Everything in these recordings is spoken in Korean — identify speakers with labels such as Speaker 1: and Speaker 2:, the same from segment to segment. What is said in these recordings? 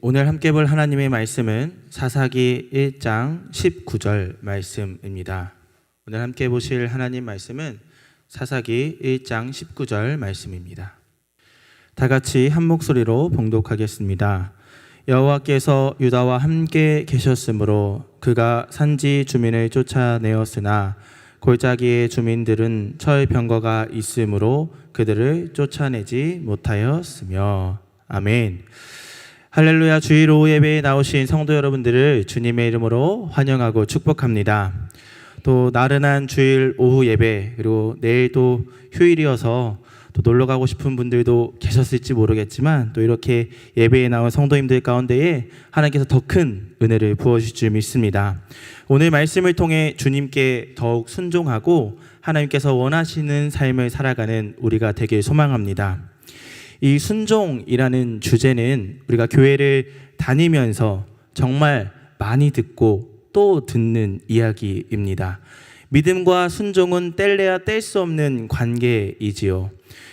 Speaker 1: 오늘 함께 볼 하나님의 말씀은 사사기 1장 19절 말씀입니다. 오늘 함께 보실 하나님 말씀은 사사기 1장 19절 말씀입니다. 다 같이 한 목소리로 봉독하겠습니다. 여호와께서 유다와 함께 계셨으므로 그가 산지 주민을 쫓아내었으나 골짜기의 주민들은 철 병거가 있으므로 그들을 쫓아내지 못하였으며 아멘. 할렐루야 주일 오후 예배에 나오신 성도 여러분들을 주님의 이름으로 환영하고 축복합니다. 또 나른한 주일 오후 예배 그리고 내일 또 휴일이어서 또 놀러 가고 싶은 분들도 계셨을지 모르겠지만 또 이렇게 예배에 나온 성도님들 가운데에 하나님께서 더 큰 은혜를 부어 주실 줄 믿습니다. 오늘 말씀을 통해 주님께 더욱 순종하고 하나님께서 원하시는 삶을 살아가는 우리가 되길 소망합니다. 이 순종이라는 주제는 우리가 교회를 다니면서 정말 많이 듣고 또 듣는 이야기입니다. 믿음과 순종은 뗄래야 뗄 수 없는 관계이지요.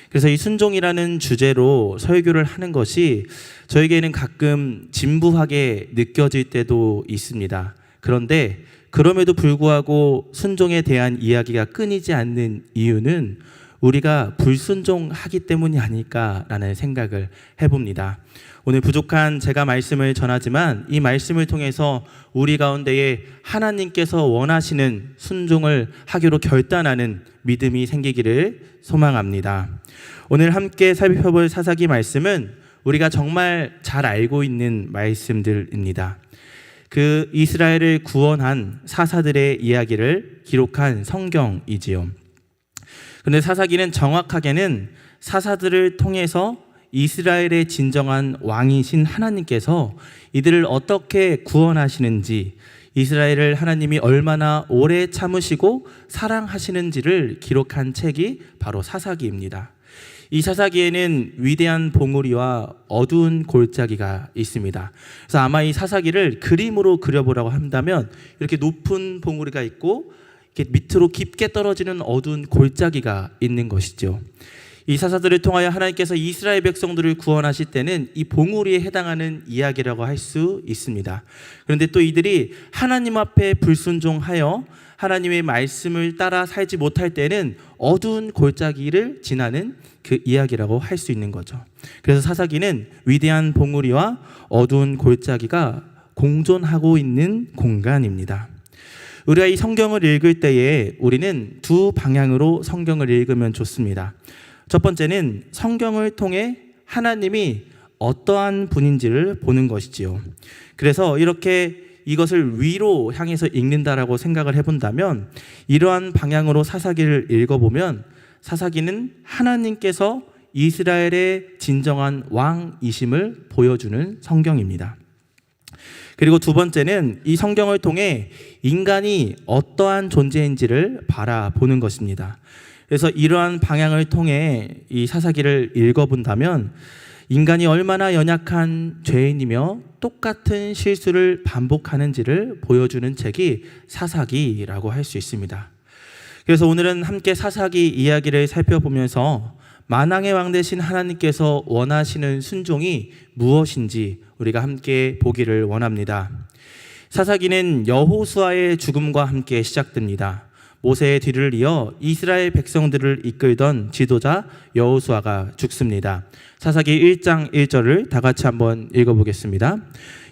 Speaker 1: 그래서 이 순종이라는 주제로 설교를 하는 것이 저에게는 가끔 진부하게 느껴질 때도 있습니다. 그런데 그럼에도 불구하고 순종에 대한 이야기가 끊이지 않는 이유는 우리가 불순종하기 때문이 아닐까라는 생각을 해봅니다. 오늘 부족한 제가 말씀을 전하지만 이 말씀을 통해서 우리 가운데에 하나님께서 원하시는 순종을 하기로 결단하는 믿음이 생기기를 소망합니다. 오늘 함께 살펴볼 사사기 말씀은 우리가 정말 잘 알고 있는 말씀들입니다. 그 이스라엘을 구원한 사사들의 이야기를 기록한 성경이지요. 그런데 사사기는 정확하게는 사사들을 통해서 이스라엘의 진정한 왕이신 하나님께서 이들을 어떻게 구원하시는지 이스라엘을 하나님이 얼마나 오래 참으시고 사랑하시는지를 기록한 책이 바로 사사기입니다. 이 사사기에는 위대한 봉우리와 어두운 골짜기가 있습니다. 그래서 아마 이 사사기를 그림으로 그려보라고 한다면 이렇게 높은 봉우리가 있고 밑으로 깊게 떨어지는 어두운 골짜기가 있는 것이죠. 이 사사들을 통하여 하나님께서 이스라엘 백성들을 구원하실 때는 이 봉우리에 해당하는 이야기라고 할 수 있습니다. 그런데 또 이들이 하나님 앞에 불순종하여 하나님의 말씀을 따라 살지 못할 때는 어두운 골짜기를 지나는 그 이야기라고 할 수 있는 거죠. 그래서 사사기는 위대한 봉우리와 어두운 골짜기가 공존하고 있는 공간입니다. 우리가 이 성경을 읽을 때에 우리는 두 방향으로 성경을 읽으면 좋습니다. 첫 번째는 성경을 통해 하나님이 어떠한 분인지를 보는 것이지요. 그래서 이렇게 이것을 위로 향해서 읽는다라고 생각을 해본다면 이러한 방향으로 사사기를 읽어보면 사사기는 하나님께서 이스라엘의 진정한 왕이심을 보여주는 성경입니다. 그리고 두 번째는 이 성경을 통해 인간이 어떠한 존재인지를 바라보는 것입니다. 그래서 이러한 방향을 통해 이 사사기를 읽어본다면 인간이 얼마나 연약한 죄인이며 똑같은 실수를 반복하는지를 보여주는 책이 사사기라고 할 수 있습니다. 그래서 오늘은 함께 사사기 이야기를 살펴보면서 만왕의 왕 되신 하나님께서 원하시는 순종이 무엇인지 우리가 함께 보기를 원합니다. 사사기는 여호수아의 죽음과 함께 시작됩니다. 모세의 뒤를 이어 이스라엘 백성들을 이끌던 지도자 여호수아가 죽습니다. 사사기 1장 1절을 다 같이 한번 읽어보겠습니다.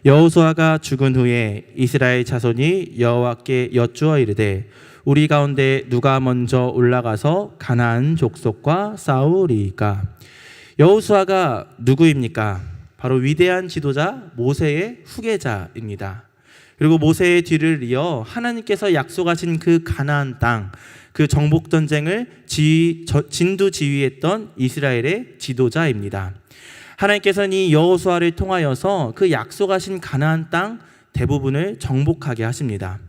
Speaker 1: 여호수아가 죽은 후에 이스라엘 자손이 여호와께 여쭈어 이르되 우리 가운데 누가 먼저 올라가서 가나안 족속과 싸우리까? 여호수아가 누구입니까? 바로 위대한 지도자 모세의 후계자입니다. 그리고 모세의 뒤를 이어 하나님께서 약속하신 그 가나안 땅, 그 정복 전쟁을 지휘, 진두 지휘했던 이스라엘의 지도자입니다. 하나님께서는 이 여호수아를 통하여서 그 약속하신 가나안 땅 대부분을 정복하게 하십니다.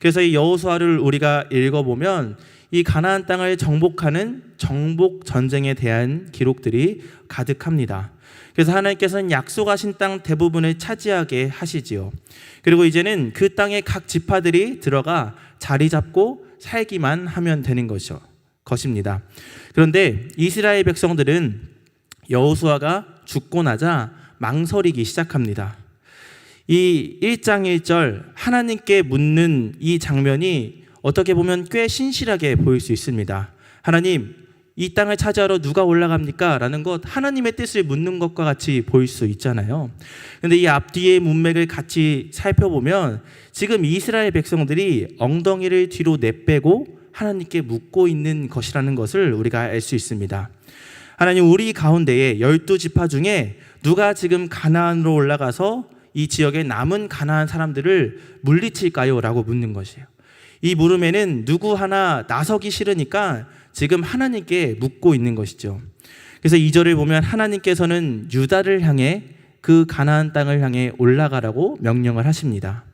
Speaker 1: 그래서 이 여호수아를 우리가 읽어보면 이 가나안 땅을 정복하는 정복 전쟁에 대한 기록들이 가득합니다. 그래서 하나님께서는 약속하신 땅 대부분을 차지하게 하시지요. 그리고 이제는 그 땅의 각 지파들이 들어가 자리 잡고 살기만 하면 되는 것이죠. 것입니다. 그런데 이스라엘 백성들은 여호수아가 죽고 나자 망설이기 시작합니다. 이 1장 1절 하나님께 묻는 이 장면이 어떻게 보면 꽤 신실하게 보일 수 있습니다. 하나님, 이 땅을 차지하러 누가 올라갑니까? 라는 것 하나님의 뜻을 묻는 것과 같이 보일 수 있잖아요. 근데 이 앞뒤의 문맥을 같이 살펴보면 지금 이스라엘 백성들이 엉덩이를 뒤로 내빼고 하나님께 묻고 있는 것이라는 것을 우리가 알 수 있습니다. 하나님 우리 가운데에 열두 지파 중에 누가 지금 가나안으로 올라가서 이 지역의 남은 가나안 사람들을 물리칠까요? 라고 묻는 것이에요. 이 물음에는 누구 하나 나서기 싫으니까 지금 하나님께 묻고 있는 것이죠. 그래서 이절을 보면 하나님께서는 유다를 향해 그 가나안 땅을 향해 올라가라고 명령을 하십니다.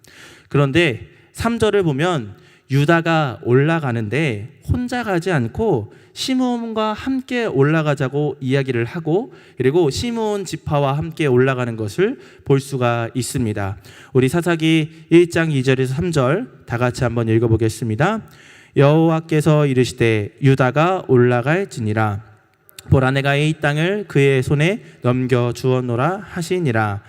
Speaker 1: 그런데 3절을 보면 유다가 올라가는데 혼자 가지 않고 시므온과 함께 올라가자고 이야기를 하고 그리고 시므온 지파와 함께 올라가는 것을 볼 수가 있습니다. 우리 사사기 1장 2절에서 3절 다 같이 한번 읽어 보겠습니다. 여호와께서 이르시되 유다가 올라갈지니라. 보라 내가 이 땅을 그의 손에 넘겨 주었노라 하시니라.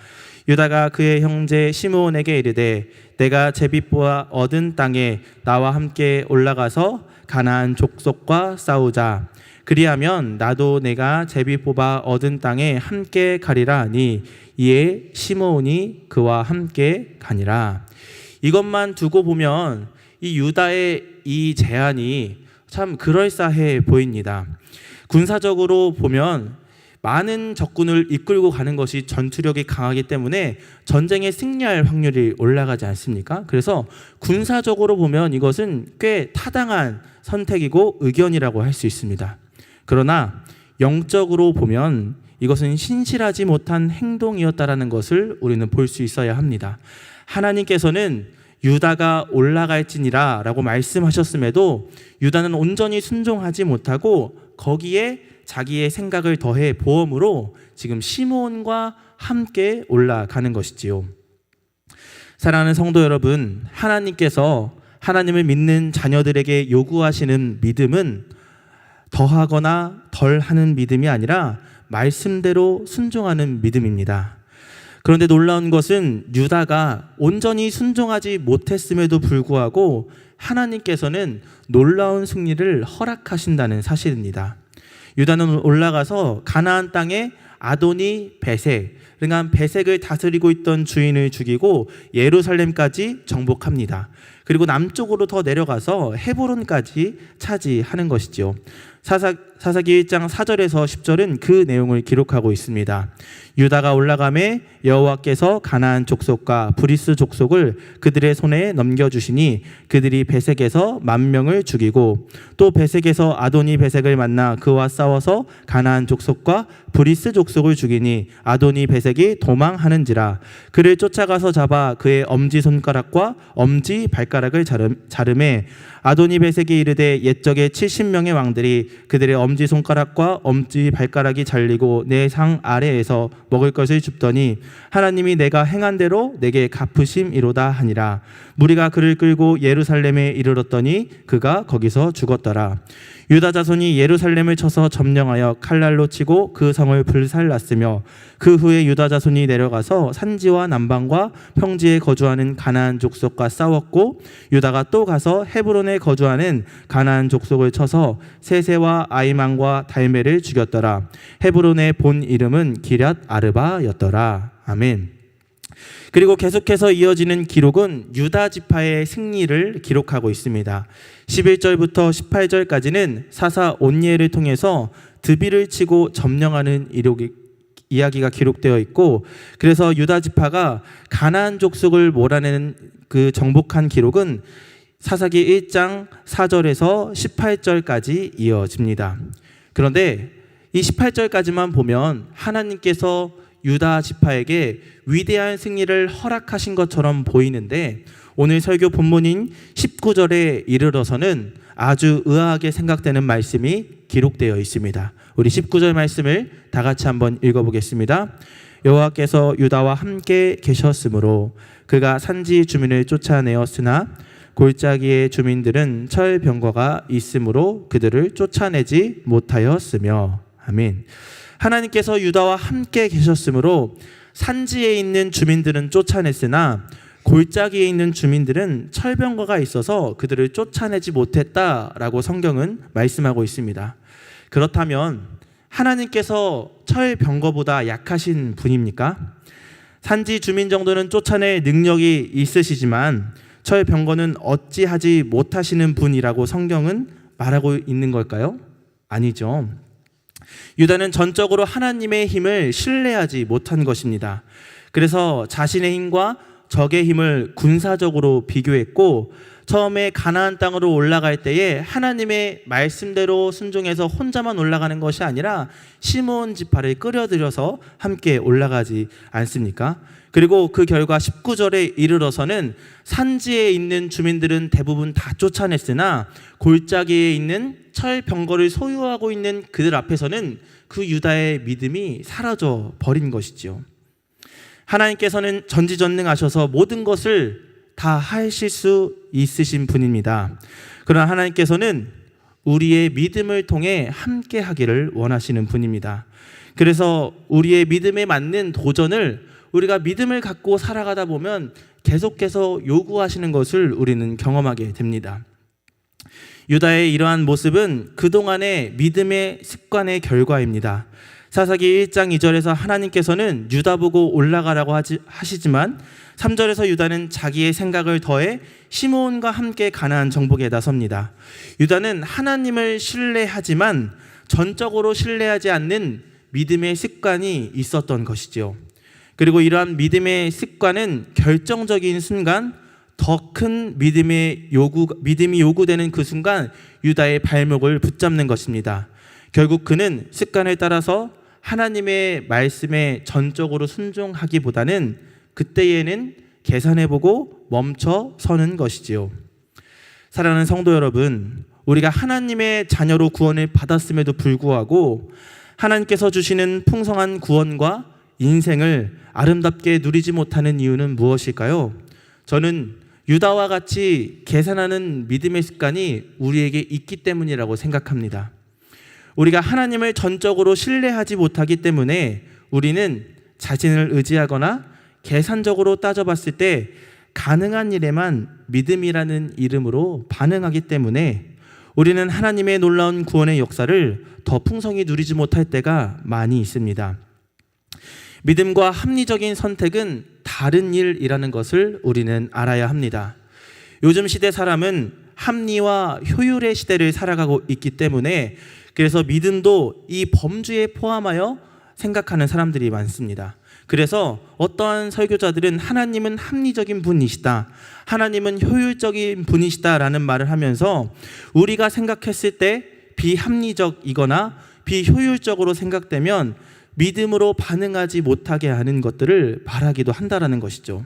Speaker 1: 유다가 그의 형제 시므온에게 이르되 내가 제비보아 얻은 땅에 나와 함께 올라가서 가나안 족속과 싸우자. 그리하면 나도 내가 제비 뽑아 얻은 땅에 함께 가리라 하니 이에 시므온이 그와 함께 가니라. 이것만 두고 보면 이 유다의 이 제안이 참 그럴싸해 보입니다. 군사적으로 보면 많은 적군을 이끌고 가는 것이 전투력이 강하기 때문에 전쟁에 승리할 확률이 올라가지 않습니까? 그래서 군사적으로 보면 이것은 꽤 타당한 선택이고 의견이라고 할 수 있습니다. 그러나 영적으로 보면 이것은 신실하지 못한 행동이었다라는 것을 우리는 볼 수 있어야 합니다. 하나님께서는 유다가 올라갈지니라 라고 말씀하셨음에도 유다는 온전히 순종하지 못하고 거기에 자기의 생각을 더해 보험으로 지금 시므온과 함께 올라가는 것이지요. 사랑하는 성도 여러분, 하나님께서 하나님을 믿는 자녀들에게 요구하시는 믿음은 더하거나 덜하는 믿음이 아니라 말씀대로 순종하는 믿음입니다. 그런데 놀라운 것은 유다가 온전히 순종하지 못했음에도 불구하고 하나님께서는 놀라운 승리를 허락하신다는 사실입니다. 유다는 올라가서 가나안 땅에 아도니 베색, 그러니까 베색을 다스리고 있던 주인을 죽이고 예루살렘까지 정복합니다. 그리고 남쪽으로 더 내려가서 헤브론까지 차지하는 것이죠. 사사, 사사기 1장 4절에서 10절은 그 내용을 기록하고 있습니다. 유다가 올라감에 여호와께서 가나안 족속과 브리스 족속을 그들의 손에 넘겨 주시니 그들이 베색에서 만 명을 죽이고 또 베색에서 아도니 베색을 만나 그와 싸워서 가나안 족속과 브리스 족속을 죽이니 아도니 베색이 도망하는지라 그를 쫓아가서 잡아 그의 엄지 손가락과 엄지 발가락을 자름, 자름에 아도니 베색이 이르되 옛적에 70명의 왕들이 그들의 엄지 손가락과 엄지 발가락이 잘리고 내 상 아래에서 먹을 것을 줍더니 하나님이 내가 행한 대로 내게 갚으심이로다 하니라. 무리가 그를 끌고 예루살렘에 이르렀더니 그가 거기서 죽었더라 유다 자손이 예루살렘을 쳐서 점령하여 칼날로 치고 그 성을 불살랐으며 그 후에 유다 자손이 내려가서 산지와 남방과 평지에 거주하는 가나안 족속과 싸웠고 유다가 또 가서 헤브론에 거주하는 가나안 족속을 쳐서 세세와 아이망과 달메를 죽였더라 헤브론의 본 이름은 기럇 아르바였더라 아멘. 그리고 계속해서 이어지는 기록은 유다 지파의 승리를 기록하고 있습니다. 11절부터 18절까지는 사사 온예를 통해서 드비를 치고 점령하는 이력이 이야기가 기록되어 있고 그래서 유다 지파가 가나안 족속을 몰아내는 그 정복한 기록은 사사기 1장 4절에서 18절까지 이어집니다. 그런데 이 18절까지만 보면 하나님께서 유다 지파에게 위대한 승리를 허락하신 것처럼 보이는데 오늘 설교 본문인 19절에 이르러서는 아주 의아하게 생각되는 말씀이 기록되어 있습니다. 우리 19절 말씀을 다 같이 한번 읽어보겠습니다. 여호와께서 유다와 함께 계셨으므로 그가 산지 주민을 쫓아내었으나 골짜기의 주민들은 철병거가 있으므로 그들을 쫓아내지 못하였으며 아멘. 하나님께서 유다와 함께 계셨으므로 산지에 있는 주민들은 쫓아냈으나 골짜기에 있는 주민들은 철병거가 있어서 그들을 쫓아내지 못했다라고 성경은 말씀하고 있습니다. 그렇다면 하나님께서 철병거보다 약하신 분입니까? 산지 주민 정도는 쫓아낼 능력이 있으시지만 철병거는 어찌하지 못하시는 분이라고 성경은 말하고 있는 걸까요? 아니죠. 유다는 전적으로 하나님의 힘을 신뢰하지 못한 것입니다. 그래서 자신의 힘과 적의 힘을 군사적으로 비교했고 처음에 가나안 땅으로 올라갈 때에 하나님의 말씀대로 순종해서 혼자만 올라가는 것이 아니라 시몬 지파를 끌어들여서 함께 올라가지 않습니까? 그리고 그 결과 19절에 이르러서는 산지에 있는 주민들은 대부분 다 쫓아냈으나 골짜기에 있는 철 병거를 소유하고 있는 그들 앞에서는 그 유다의 믿음이 사라져 버린 것이지요. 하나님께서는 전지전능하셔서 모든 것을 다 하실 수 있으신 분입니다. 그러나 하나님께서는 우리의 믿음을 통해 함께 하기를 원하시는 분입니다. 그래서 우리의 믿음에 맞는 도전을 우리가 믿음을 갖고 살아가다 보면 계속해서 요구하시는 것을 우리는 경험하게 됩니다. 유다의 이러한 모습은 그동안의 믿음의 습관의 결과입니다. 사사기 1장 2절에서 하나님께서는 유다 보고 올라가라고 하시지만 3절에서 유다는 자기의 생각을 더해 시므온과 함께 가나안 정복에 나섭니다. 유다는 하나님을 신뢰하지만 전적으로 신뢰하지 않는 믿음의 습관이 있었던 것이지요. 그리고 이러한 믿음의 습관은 결정적인 순간 더 큰 믿음의 요구 믿음이 요구되는 그 순간 유다의 발목을 붙잡는 것입니다. 결국 그는 습관을 따라서 하나님의 말씀에 전적으로 순종하기보다는 그때에는 계산해보고 멈춰 서는 것이지요. 사랑하는 성도 여러분, 우리가 하나님의 자녀로 구원을 받았음에도 불구하고 하나님께서 주시는 풍성한 구원과 인생을 아름답게 누리지 못하는 이유는 무엇일까요? 저는 유다와 같이 계산하는 믿음의 습관이 우리에게 있기 때문이라고 생각합니다. 우리가 하나님을 전적으로 신뢰하지 못하기 때문에 우리는 자신을 의지하거나 계산적으로 따져봤을 때 가능한 일에만 믿음이라는 이름으로 반응하기 때문에 우리는 하나님의 놀라운 구원의 역사를 더 풍성히 누리지 못할 때가 많이 있습니다. 믿음과 합리적인 선택은 다른 일이라는 것을 우리는 알아야 합니다. 요즘 시대 사람은 합리와 효율의 시대를 살아가고 있기 때문에 그래서 믿음도 이 범주에 포함하여 생각하는 사람들이 많습니다. 그래서 어떠한 설교자들은 하나님은 합리적인 분이시다. 하나님은 효율적인 분이시다라는 말을 하면서 우리가 생각했을 때 비합리적이거나 비효율적으로 생각되면 믿음으로 반응하지 못하게 하는 것들을 바라기도 한다라는 것이죠.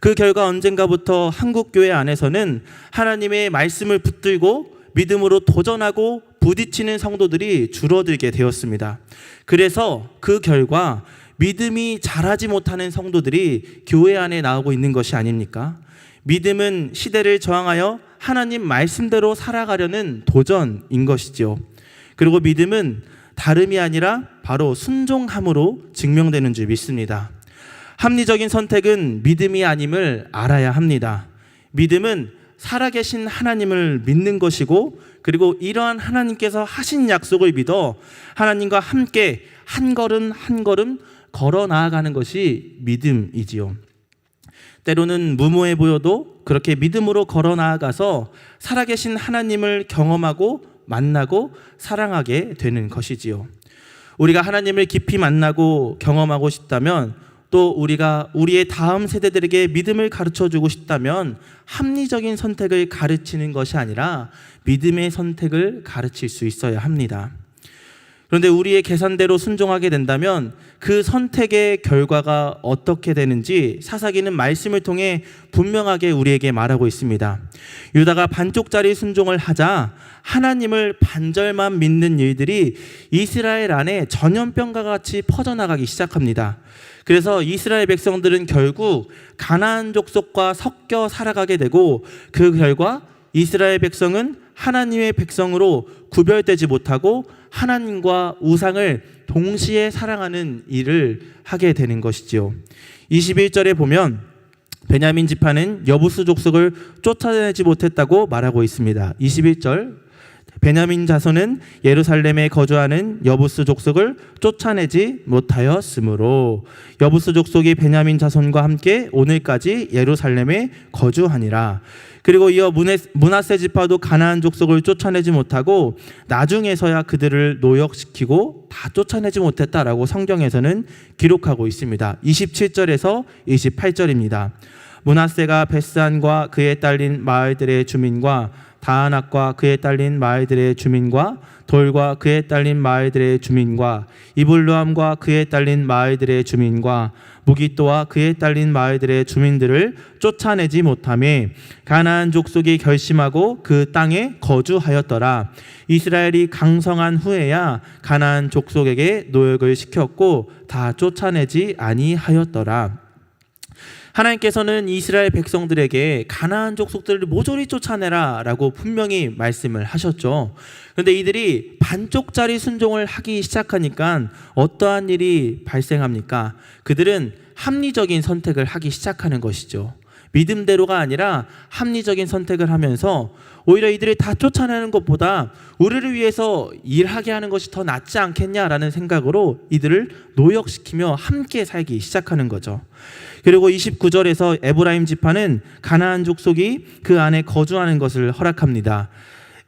Speaker 1: 그 결과 언젠가부터 한국 교회 안에서는 하나님의 말씀을 붙들고 믿음으로 도전하고 부딪히는 성도들이 줄어들게 되었습니다. 그래서 그 결과 믿음이 자라지 못하는 성도들이 교회 안에 나오고 있는 것이 아닙니까? 믿음은 시대를 저항하여 하나님 말씀대로 살아가려는 도전인 것이지요. 그리고 믿음은 다름이 아니라 바로 순종함으로 증명되는 줄 믿습니다. 합리적인 선택은 믿음이 아님을 알아야 합니다. 믿음은 살아계신 하나님을 믿는 것이고 그리고 이러한 하나님께서 하신 약속을 믿어 하나님과 함께 한 걸음 한 걸음 걸어 나아가는 것이 믿음이지요. 때로는 무모해 보여도 그렇게 믿음으로 걸어 나아가서 살아계신 하나님을 경험하고 만나고 사랑하게 되는 것이지요. 우리가 하나님을 깊이 만나고 경험하고 싶다면 또 우리가 우리의 다음 세대들에게 믿음을 가르쳐 주고 싶다면 합리적인 선택을 가르치는 것이 아니라 믿음의 선택을 가르칠 수 있어야 합니다. 그런데 우리의 계산대로 순종하게 된다면 그 선택의 결과가 어떻게 되는지 사사기는 말씀을 통해 분명하게 우리에게 말하고 있습니다. 유다가 반쪽짜리 순종을 하자 하나님을 반절만 믿는 일들이 이스라엘 안에 전염병과 같이 퍼져나가기 시작합니다. 그래서 이스라엘 백성들은 결국 가나안 족속과 섞여 살아가게 되고 그 결과 이스라엘 백성은 하나님의 백성으로 구별되지 못하고 하나님과 우상을 동시에 사랑하는 일을 하게 되는 것이지요. 21절에 보면 베냐민 지파는 여부수 족속을 쫓아내지 못했다고 말하고 있습니다. 21절 베냐민 자손은 예루살렘에 거주하는 여부스 족속을 쫓아내지 못하였으므로 여부스 족속이 베냐민 자손과 함께 오늘까지 예루살렘에 거주하니라. 그리고 이어 문하세- 지파도 가나안 족속을 쫓아내지 못하고 나중에서야 그들을 노역시키고 다 쫓아내지 못했다라고 성경에서는 기록하고 있습니다. 27절에서 28절입니다. 문하세가 베스안과 그에 딸린 마을들의 주민과 다하낙과 그에 딸린 마을들의 주민과 돌과 그에 딸린 마을들의 주민과 이블루함과 그에 딸린 마을들의 주민과 무기또와 그에 딸린 마을들의 주민들을 쫓아내지 못함에 가나안 족속이 결심하고 그 땅에 거주하였더라. 이스라엘이 강성한 후에야 가나안 족속에게 노역을 시켰고 다 쫓아내지 아니하였더라 하나님께서는 이스라엘 백성들에게 가나안 족속들을 모조리 쫓아내라라고 분명히 말씀을 하셨죠. 그런데 이들이 반쪽짜리 순종을 하기 시작하니까 어떠한 일이 발생합니까? 그들은 합리적인 선택을 하기 시작하는 것이죠. 믿음대로가 아니라 합리적인 선택을 하면서 오히려 이들을 다 쫓아내는 것보다 우리를 위해서 일하게 하는 것이 더 낫지 않겠냐라는 생각으로 이들을 노역시키며 함께 살기 시작하는 거죠. 그리고 29절에서 에브라임 지파는 가나안 족속이 그 안에 거주하는 것을 허락합니다.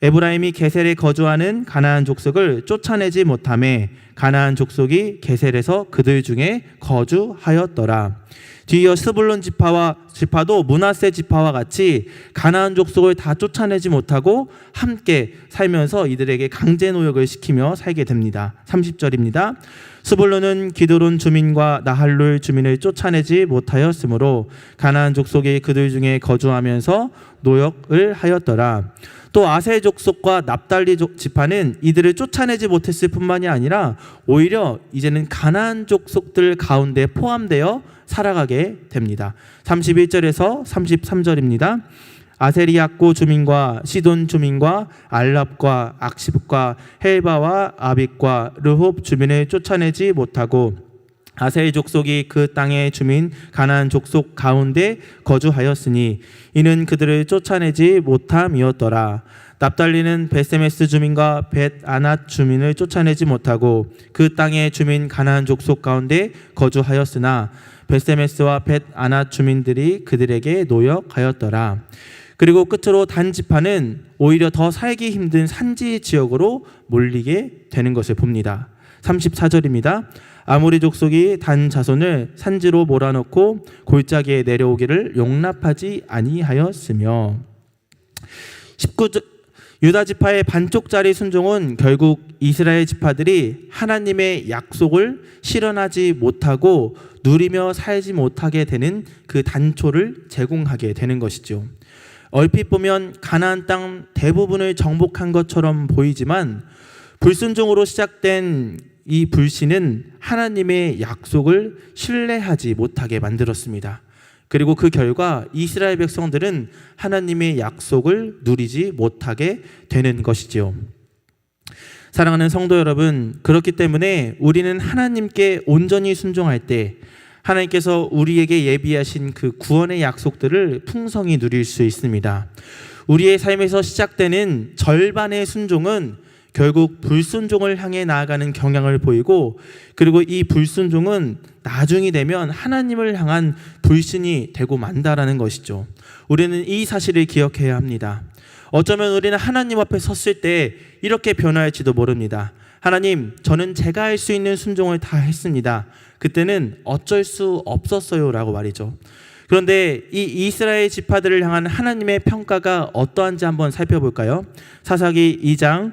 Speaker 1: 에브라임이 게셀에 거주하는 가나안 족속을 쫓아내지 못함에 가나안 족속이 게셀에서 그들 중에 거주하였더라. 뒤이어 스불론 지파와 지파도 문하세 지파와 같이 가나안 족속을 다 쫓아내지 못하고 함께 살면서 이들에게 강제 노역을 시키며 살게 됩니다. 30절입니다. 스불론은 기드론 주민과 나할룰 주민을 쫓아내지 못하였으므로 가나안 족속이 그들 중에 거주하면서 노역을 하였더라. 또 아세 족속과 납달리 족 지파는 이들을 쫓아내지 못했을 뿐만이 아니라 오히려 이제는 가나안 족속들 가운데 포함되어 살아가게 됩니다. 31절에서 33절입니다. 아세리아고 주민과 시돈 주민과 알랍과 악시붓과 헬바와 아빅과 르홉 주민을 쫓아내지 못하고 아세의 족속이 그 땅의 주민 가나안 족속 가운데 거주하였으니 이는 그들을 쫓아내지 못함이었더라. 납달리는 베세메스 주민과 벳 아낫 주민을 쫓아내지 못하고 그 땅의 주민 가나안 족속 가운데 거주하였으나 베세메스와 벳 아낫 주민들이 그들에게 노역하였더라. 그리고 끝으로 단 지파는 오히려 더 살기 힘든 산지 지역으로 몰리게 되는 것을 봅니다. 34절입니다. 아모리 족속이 단 자손을 산지로 몰아넣고 골짜기에 내려오기를 용납하지 아니하였으며 19절 유다 지파의 반쪽짜리 순종은 결국 이스라엘 지파들이 하나님의 약속을 실현하지 못하고 누리며 살지 못하게 되는 그 단초를 제공하게 되는 것이죠. 얼핏 보면 가나안 땅 대부분을 정복한 것처럼 보이지만 불순종으로 시작된 이 불신은 하나님의 약속을 신뢰하지 못하게 만들었습니다. 그리고 그 결과 이스라엘 백성들은 하나님의 약속을 누리지 못하게 되는 것이지요. 사랑하는 성도 여러분, 그렇기 때문에 우리는 하나님께 온전히 순종할 때 하나님께서 우리에게 예비하신 그 구원의 약속들을 풍성히 누릴 수 있습니다. 우리의 삶에서 시작되는 절반의 순종은 결국 불순종을 향해 나아가는 경향을 보이고 그리고 이 불순종은 나중이 되면 하나님을 향한 불신이 되고 만다라는 것이죠. 우리는 이 사실을 기억해야 합니다. 어쩌면 우리는 하나님 앞에 섰을 때 이렇게 변화할지도 모릅니다. 하나님, 저는 제가 할 수 있는 순종을 다 했습니다. 그때는 어쩔 수 없었어요라고 말이죠. 그런데 이 이스라엘 지파들을 향한 하나님의 평가가 어떠한지 한번 살펴볼까요? 사사기 2장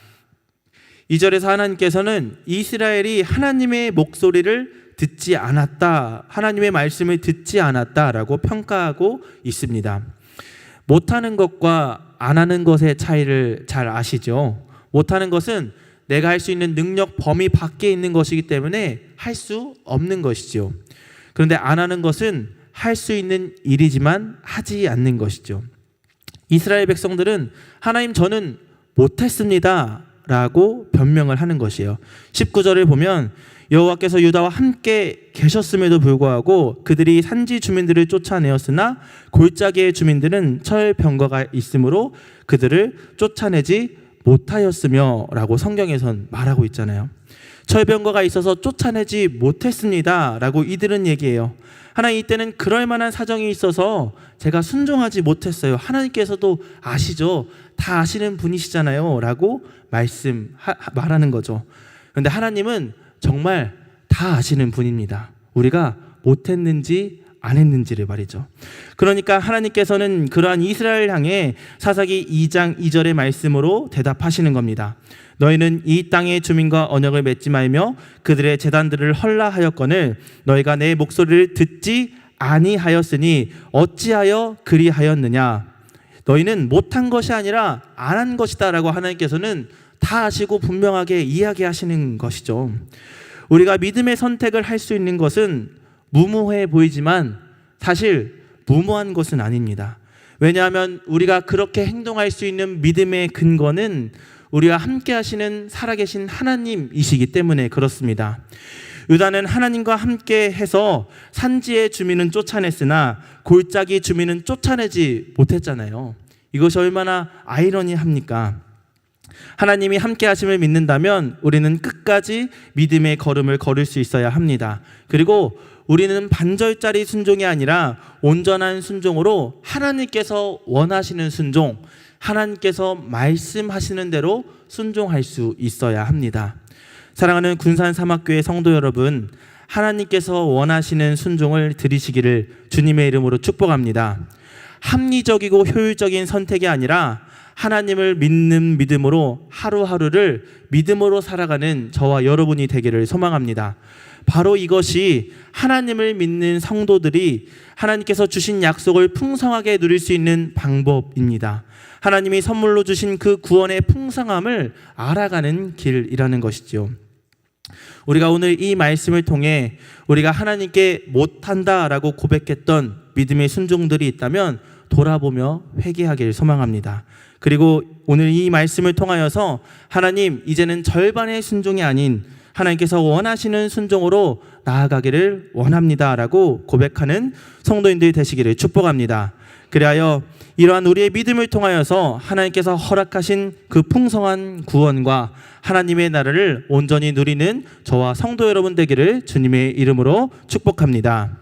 Speaker 1: 이절에서 하나님께서는 이스라엘이 하나님의 목소리를 듣지 않았다. 하나님의 말씀을 듣지 않았다라고 평가하고 있습니다. 못하는 것과 안 하는 것의 차이를 잘 아시죠? 못하는 것은 내가 할 수 있는 능력 범위 밖에 있는 것이기 때문에 할 수 없는 것이죠. 그런데 안 하는 것은 할 수 있는 일이지만 하지 않는 것이죠. 이스라엘 백성들은 하나님 저는 못했습니다. 라고 변명을 하는 것이에요. 19절을 보면 여호와께서 유다와 함께 계셨음에도 불구하고 그들이 산지 주민들을 쫓아내었으나 골짜기의 주민들은 철병거가 있으므로 그들을 쫓아내지 못하였으며 라고 성경에선 말하고 있잖아요. 철병거가 있어서 쫓아내지 못했습니다 라고 이들은 얘기해요. 하나님 이때는 그럴 만한 사정이 있어서 제가 순종하지 못했어요. 하나님께서도 아시죠. 다 아시는 분이시잖아요 라고 말씀 하- 말하는 거죠. 그런데 하나님은 정말 다 아시는 분입니다. 우리가 못했는지 안 했는지를 말이죠. 그러니까 하나님께서는 그러한 이스라엘 향해 사사기 2장 2절의 말씀으로 대답하시는 겁니다. 너희는 이 땅의 주민과 언약을 맺지 말며 그들의 재단들을 헐라하였거늘 너희가 내 목소리를 듣지 아니하였으니 어찌하여 그리하였느냐 너희는 못한 것이 아니라 안 한 것이다라고 하나님께서는 다 아시고 분명하게 이야기하시는 것이죠. 우리가 믿음의 선택을 할 수 있는 것은 무모해 보이지만 사실 무모한 것은 아닙니다. 왜냐하면 우리가 그렇게 행동할 수 있는 믿음의 근거는 우리와 함께 하시는 살아계신 하나님이시기 때문에 그렇습니다. 유다는 하나님과 함께 해서 산지의 주민은 쫓아냈으나 골짜기 주민은 쫓아내지 못했잖아요. 이것이 얼마나 아이러니합니까? 하나님이 함께 하심을 믿는다면 우리는 끝까지 믿음의 걸음을 걸을 수 있어야 합니다. 그리고 우리는 반절짜리 순종이 아니라 온전한 순종으로 하나님께서 원하시는 순종, 하나님께서 말씀하시는 대로 순종할 수 있어야 합니다. 사랑하는 군산 사막교회 성도 여러분, 하나님께서 원하시는 순종을 들이시기를 주님의 이름으로 축복합니다. 합리적이고 효율적인 선택이 아니라 하나님을 믿는 믿음으로 하루하루를 믿음으로 살아가는 저와 여러분이 되기를 소망합니다. 바로 이것이 하나님을 믿는 성도들이 하나님께서 주신 약속을 풍성하게 누릴 수 있는 방법입니다. 하나님이 선물로 주신 그 구원의 풍성함을 알아가는 길이라는 것이지요. 우리가 오늘 이 말씀을 통해 우리가 하나님께 못한다라고 고백했던 믿음의 순종들이 있다면 돌아보며 회개하기를 소망합니다. 그리고 오늘 이 말씀을 통하여서 하나님 이제는 절반의 순종이 아닌 하나님께서 원하시는 순종으로 나아가기를 원합니다라고 고백하는 성도인들이 되시기를 축복합니다. 그리하여 이러한 우리의 믿음을 통하여서 하나님께서 허락하신 그 풍성한 구원과 하나님의 나라를 온전히 누리는 저와 성도 여러분 되기를 주님의 이름으로 축복합니다.